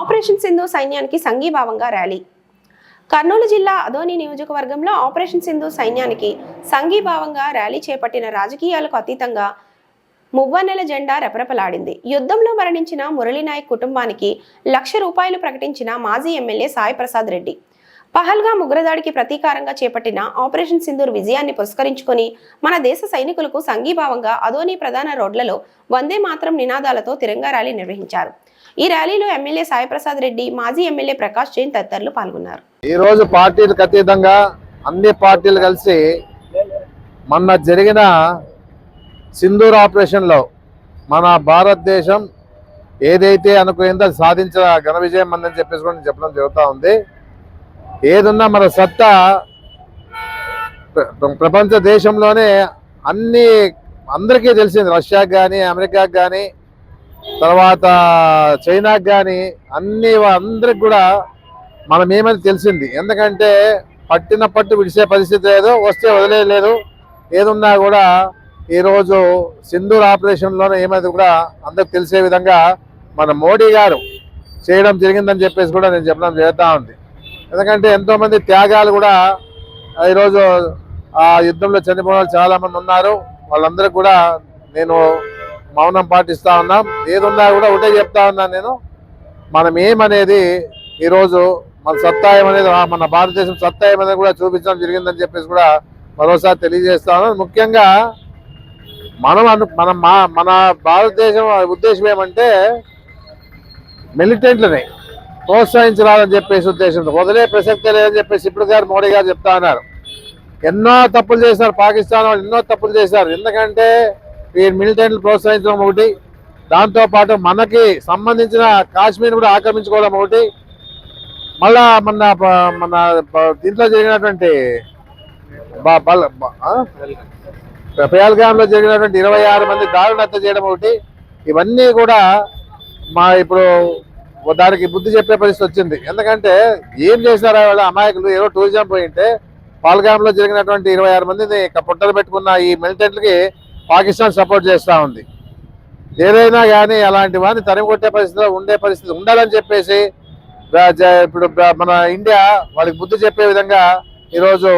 Operation Sindhu సైన్యానికి సంఘీభావంగా rally. Kurnool జిల్లా అదోని నియోజకవర్గంలో ఆపరేషన్ సింధు సైన్యానికి సంఘీభావంగా ర్యాలీ చేపట్టిన రాజకీయాలకు అతీతంగా మువ్వన్నెల జెండా రెపరెపలాడింది. యుద్ధంలో మరణించిన మురళీనాయక్ కుటుంబానికి లక్ష రూపాయలు ప్రకటించిన మాజీ ఎమ్మెల్యే సాయి ప్రసాద్ రెడ్డి. పహల్గా ఉగ్రదాడికి ప్రతీకారంగా చేపట్టిన ఆపరేషన్ సింధూర్ విజయాన్ని పురస్కరించుకొని మన దేశ సైనికులకు సంఘీభావంగా అదోని ప్రధాన రోడ్లలో వందే మాత్రం నినాదాలతో తిరంగా ర్యాలీ నిర్వహించారు. ఈ ర్యాలీలో ఎమ్మెల్యే సాయిప్రసాద్ రెడ్డి మాజీ ఎమ్మెల్యే ప్రకాష్ జైన్ తదితరులు పాల్గొన్నారు. ఈ రోజు పార్టీలకు అతీతంగా అన్ని పార్టీలు కలిసి మొన్న జరిగిన సింధూర్ ఆపరేషన్లో మన భారతదేశం ఏదైతే అనుకుందో అది సాధించిన ఘన విజయం అందని చెప్పేసి కూడా చెప్పడం జరుగుతూ ఉంది. ఏదున్నా మన సత్తా ప్ర- ప్రపంచ దేశంలోనే అన్ని అందరికీ తెలిసింది. రష్యాకి కానీ అమెరికాకి కానీ తర్వాత చైనాకి కానీ అన్ని అందరికి కూడా మనం ఏమని తెలిసింది. ఎందుకంటే పట్టిన పట్టు విడిసే పరిస్థితి లేదు వస్తే వదిలేదు ఏదున్నా కూడా ఈరోజు సింధూర్ ఆపరేషన్లోనే ఏమైంది కూడా అందరికి తెలిసే విధంగా మన మోడీ గారు చేయడం జరిగిందని చెప్పేసి కూడా నేను చెప్పడం జరుగుతూ ఉంది. ఎందుకంటే ఎంతోమంది త్యాగాలు కూడా ఈరోజు ఆ యుద్ధంలో చనిపోయిన వాళ్ళు చాలా మంది ఉన్నారు. వాళ్ళందరూ కూడా నేను మౌనం పాటిస్తా ఉన్నాం. ఏదున్నా కూడా ఒకటే చెప్తా ఉన్నాను నేను. మనం ఏమనేది ఈరోజు మన సత్తాయం అనేది మన భారతదేశం సత్తాయం అనేది కూడా చూపించడం జరిగిందని చెప్పేసి కూడా మరోసారి తెలియజేస్తా ఉన్నాను ముఖ్యంగా మనం అను మన మా మన భారతదేశం ఉద్దేశం ఏమంటే మిలిటెంట్లని. ప్రోత్సహించరాదని చెప్పేసి ఉద్దేశంతో వదిలే ప్రసక్తే లేదని చెప్పేసి ఇప్పుడు గారు మోడీ గారు చెప్తా ఉన్నారు. ఎన్నో తప్పులు చేశారు పాకిస్తాన్ వాళ్ళు ఎన్నో తప్పులు చేశారు. ఎందుకంటే ఈ మిలిటెంట్లు ప్రోత్సహించడం ఒకటి దాంతోపాటు మనకి సంబంధించిన కాశ్మీర్ కూడా ఆక్రమించుకోవడం ఒకటి మళ్ళా మన మన దీంట్లో జరిగినటువంటి బ- జరిగినటువంటి ఇరవై ఆరు మంది దారుణ హత్య చేయడం ఒకటి ఇవన్నీ కూడా మా ఇప్పుడు దానికి బుద్ధి చెప్పే పరిస్థితి వచ్చింది. ఎందుకంటే ఏం చేశారు వాళ్ళ అమాయకులు? ఏదో టూరిజం పోయింటే పాల్గాంలో జరిగినటువంటి ఇరవై ఆరు మందిని పుట్టలు పెట్టుకున్న ఈ మిలిటెంట్లకి పాకిస్తాన్ సపోర్ట్ చేస్తూ ఉంది. ఏదైనా కానీ అలాంటి వాడిని తరిమి కొట్టే పరిస్థితిలో ఉండే పరిస్థితి ఉండాలని చెప్పేసి ఇప్పుడు మన ఇండియా వాళ్ళకి బుద్ధి చెప్పే విధంగా ఈరోజు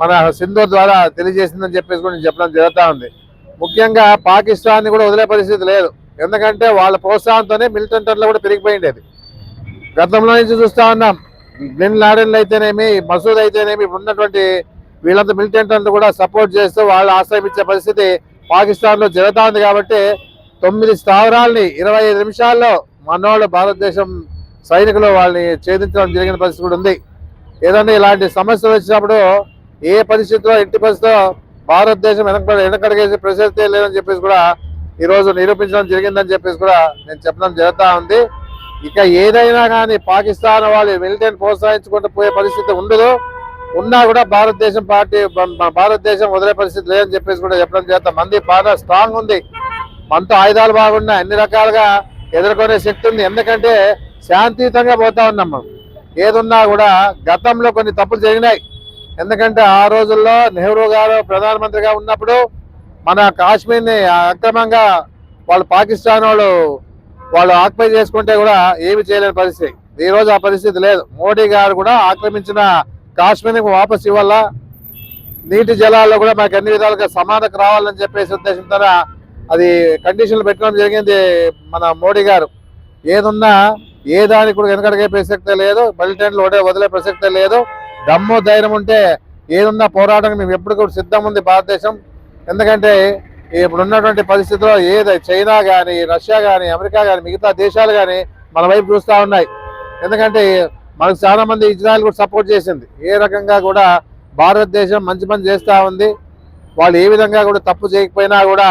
మన సింధు ద్వారా తెలియజేసిందని చెప్పేసి కూడా నేను చెప్పడం జరుగుతూ ఉంది. ముఖ్యంగా పాకిస్తాన్ కూడా వదిలే పరిస్థితి లేదు. ఎందుకంటే వాళ్ళ ప్రోత్సాహంతోనే మిలిటెంటర్లు కూడా పెరిగిపోయిండేది గతంలో నుంచి చూస్తా ఉన్నాం. బిన్ లాడెన్లు అయితేనేమి మసూద్ అయితేనేమి ఇప్పుడు ఉన్నటువంటి వీళ్ళంతా మిలిటెంటర్లు కూడా సపోర్ట్ చేస్తూ వాళ్ళు ఆశ్రయించే పరిస్థితి పాకిస్తాన్లో జరుగుతా ఉంది కాబట్టి తొమ్మిది స్థావరాల్ని ఇరవై ఐదు నిమిషాల్లో మనోళ్ళు భారతదేశం సైనికులు వాళ్ళని ఛేదించడం జరిగిన పరిస్థితి కూడా ఉంది. ఏదన్నా ఇలాంటి సమస్యలు వచ్చినప్పుడు ఏ పరిస్థితిలో ఎట్టి పరిస్థితిలో భారతదేశం వెనక వెనకడిగేసే ప్రసక్తే లేదని చెప్పేసి కూడా ఈరోజు నిరూపించడం జరిగిందని చెప్పేసి కూడా నేను చెప్పడం జరుగుతూ ఉంది. ఇక ఏదైనా కానీ పాకిస్తాన్ వాళ్ళు మిలిటరీని ప్రోత్సహించుకుంటూ పోయే పరిస్థితి ఉండదు. ఉన్నా కూడా భారతదేశం పార్టీ భారతదేశం వదిలే పరిస్థితి లేదని చెప్పేసి కూడా చెప్పడం చేస్తాం మంది బాగా స్ట్రాంగ్ ఉంది. మనతో ఆయుధాలు బాగున్నాయి అన్ని రకాలుగా ఎదుర్కొనే శక్తి ఉంది. ఎందుకంటే శాంతియుతంగా పోతా ఉన్నాం మనం. ఏదున్నా కూడా గతంలో కొన్ని తప్పులు జరిగినాయి. ఎందుకంటే ఆ రోజుల్లో నెహ్రూ గారు ప్రధానమంత్రిగా ఉన్నప్పుడు మన కాశ్మీర్ని అక్రమంగా వాళ్ళు పాకిస్తాన్ వాళ్ళు వాళ్ళు ఆక్యుపై చేసుకుంటే కూడా ఏమి చేయలేని పరిస్థితి. ఈ రోజు ఆ పరిస్థితి లేదు. మోడీ గారు కూడా ఆక్రమించిన కాశ్మీర్కి వాపస్ ఇవ్వాల? నీటి జలాల్లో కూడా మనకు అన్ని విధాలుగా సమానకు రావాలని చెప్పేసి ఉద్దేశంతో అది కండిషన్లు పెట్టడం జరిగింది మన మోడీ గారు. ఏదున్నా ఏ దానికి కూడా వెనకడిగే ప్రసక్తే లేదు. బలిటైన్లు ఒకటే వదిలే ప్రసక్తే లేదు. దమ్ము ధైర్యం ఉంటే ఏదున్నా పోరాటం మేము ఎప్పుడు కూడా సిద్ధం ఉంది భారతదేశం. ఎందుకంటే ఇప్పుడు ఉన్నటువంటి పరిస్థితిలో ఏది చైనా కానీ రష్యా కానీ అమెరికా కానీ మిగతా దేశాలు కానీ మన వైపు చూస్తూ ఉన్నాయి. ఎందుకంటే మనకు చాలా మంది ఇజ్రాయెల్ కూడా సపోర్ట్ చేసింది. ఏ రకంగా కూడా భారతదేశం మంచి పని చేస్తూ ఉంది. వాళ్ళు ఏ విధంగా కూడా తప్పు చేయకపోయినా కూడా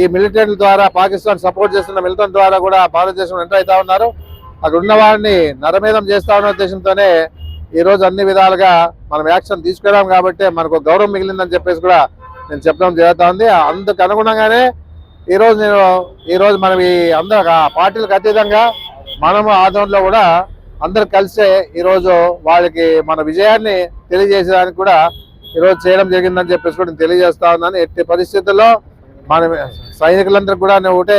ఈ మిలిటెంట్ల ద్వారా పాకిస్తాన్ సపోర్ట్ చేస్తున్న మిలిటెంట్ ద్వారా కూడా భారతదేశం ఎంటర్ అవుతా ఉన్నారు. అక్కడ ఉన్న వారిని నరమేధం చేస్తా ఉన్న ఉద్దేశంతోనే ఈ రోజు అన్ని విధాలుగా మనం యాక్షన్ తీసుకున్నాం కాబట్టి మనకు గౌరవం మిగిలిందని చెప్పేసి కూడా నేను చెప్పడం జరుగుతా ఉంది అందుకు అనుగుణంగానే ఈరోజు నేను ఈరోజు మనం ఈ అందరు పార్టీలకు అతీతంగా మనము ఆధ్వర్యంలో కూడా అందరు కలిసే ఈరోజు వాళ్ళకి మన విజయాన్ని తెలియజేసేదానికి కూడా ఈరోజు చేయడం జరిగిందని చెప్పేసి కూడా నేను తెలియజేస్తా ఉన్నాను. ఎట్టి పరిస్థితుల్లో మన సైనికులందరికీ కూడా నేను ఒకటే